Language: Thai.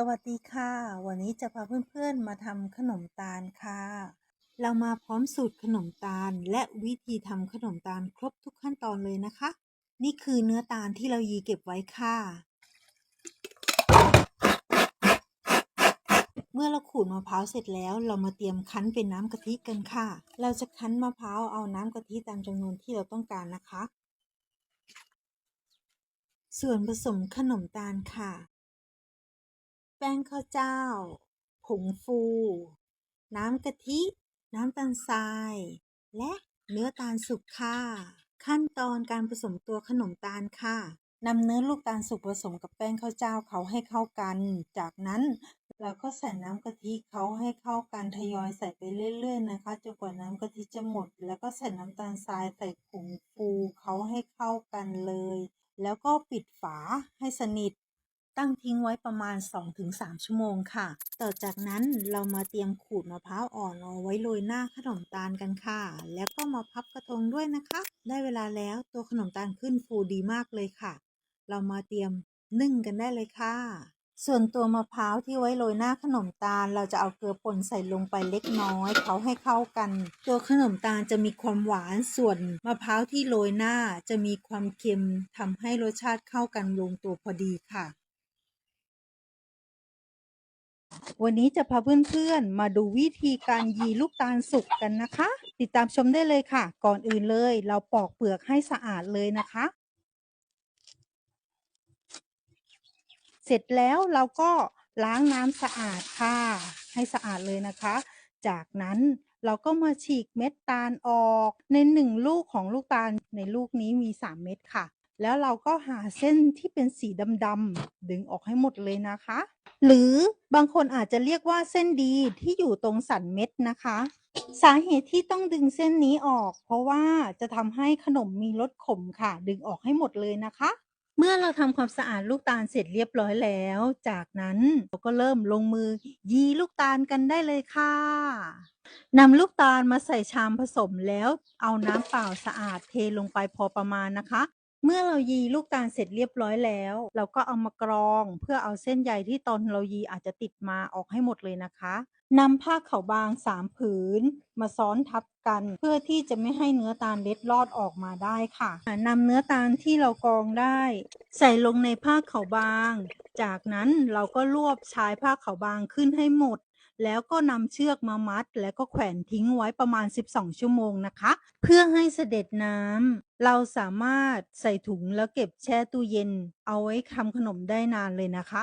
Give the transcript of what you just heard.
สวัสดีค่ะ วันนี้จะพาเพื่อนๆมาทำขนมตาลค่ะ เรามาพร้อมสูตรขนมตาลและวิธีทำขนมตาลครบทุกขั้นตอนเลยนะคะ นี่คือเนื้อตาลที่เรายีเก็บไว้ค่ะ เมื่อเราขูดมะพร้าวเสร็จแล้วเรามาเตรียมคั้นเป็นน้ำกะทิกันค่ะ เราจะคั้นมะพร้าวเอาน้ำกะทิตามจำนวนที่เราต้องการนะคะ ส่วนผสมขนมตาลค่ะ แป้งข้าวเจ้า ผงฟู น้ำกะทิ น้ำตาลทราย และเนื้อตาลสุกค่ะ ขั้นตอนการผสมตัวขนมตาลค่ะนำเนื้อลูกตาลสุกผสมกับแป้งข้าวเจ้าเขาให้เข้ากัน จากนั้นเราก็ใส่น้ำกะทิเขาให้เข้ากันทยอยใส่ไปเรื่อย ๆ นะคะจนกว่าน้ำกะทิจะหมด แล้วก็ใส่น้ำตาลทรายใส่ผงฟูเขาให้เข้ากันเลย แล้วก็ปิดฝาให้สนิท ตั้งทิ้งไว้ประมาณ 2-3 ชั่วโมงค่ะ ต่อจากนั้นเรามาเตรียมขูดมะพร้าวอ่อนเอาไว้โรยหน้าขนมตาลกันค่ะ แล้วก็มาพับกระทงด้วยนะคะ ได้เวลาแล้วตัวขนมตาลขึ้นฟูดีมากเลยค่ะ เรามาเตรียมนึ่งกันได้เลยค่ะ ส่วนตัวมะพร้าวที่ไว้โรยหน้าขนมตาล เราจะเอาเกลือป่นใส่ลงไปเล็กน้อยเขาให้เข้ากัน ตัวขนมตาลจะมีความหวานส่วนมะพร้าวที่โรยหน้าจะมีความเค็มทำให้รสชาติเข้ากันลงตัวพอดีค่ะ วันนี้จะพาเพื่อนๆ มาดูวิธีการยีลูกตาลสุกกันนะคะ ติดตามชมได้เลยค่ะ ก่อนอื่นเลย เราปอกเปลือกให้สะอาดเลยนะคะ เสร็จแล้วเราก็ล้างน้ำสะอาดค่ะ ให้สะอาดเลยนะคะ จากนั้นเราก็มาฉีกเม็ดตาลออกในหนึ่งลูกของลูกตาลในลูกนี้มี 3 เม็ดค่ะ แล้วเราก็หาเส้นที่เป็นสีดำๆดึงออกให้หมดเลยนะคะ หรือบางคนอาจจะเรียกว่าเส้นดีที่อยู่ตรงสันเม็ดนะคะ สาเหตุที่ต้องดึงเส้นนี้ออก เพราะว่าจะทำให้ขนมมีรสขมค่ะ ดึงออกให้หมดเลยนะคะ เมื่อเราทำความสะอาดลูกตาลเสร็จเรียบร้อยแล้ว จากนั้นเราก็เริ่มลงมือยีลูกตาลกันได้เลยค่ะนำลูกตาลมาใส่ชามผสมแล้วเอาน้ำเปล่าสะอาดเทลงไปพอประมาณนะคะ เมื่อเรายีลูกตาลเสร็จเรียบร้อยแล้ว เราก็เอามากรอง เพื่อเอาเส้นใยที่ตอนเรายีอาจจะติดมาออกให้หมดเลยนะคะนำผ้าขาวบางสามผืน มาซ้อนทับกัน เพื่อที่จะไม่ให้เนื้อตาลเล็ดลอดออกมาได้ค่ะนำเนื้อตาลที่เรากรองได้ ใส่ลงในผ้าขาวบาง จากนั้นเราก็รวบชายผ้าขาวบางขึ้นให้หมด แล้วก็นำเชือกมามัด แล้วก็แขวนทิ้งไว้ประมาณ 12 ชั่วโมงนะคะ เพื่อให้เสด็จน้ำเราสามารถใส่ถุงแล้วเก็บแช่ตู้เย็น เอาไว้ทำขนมได้นานเลยนะคะ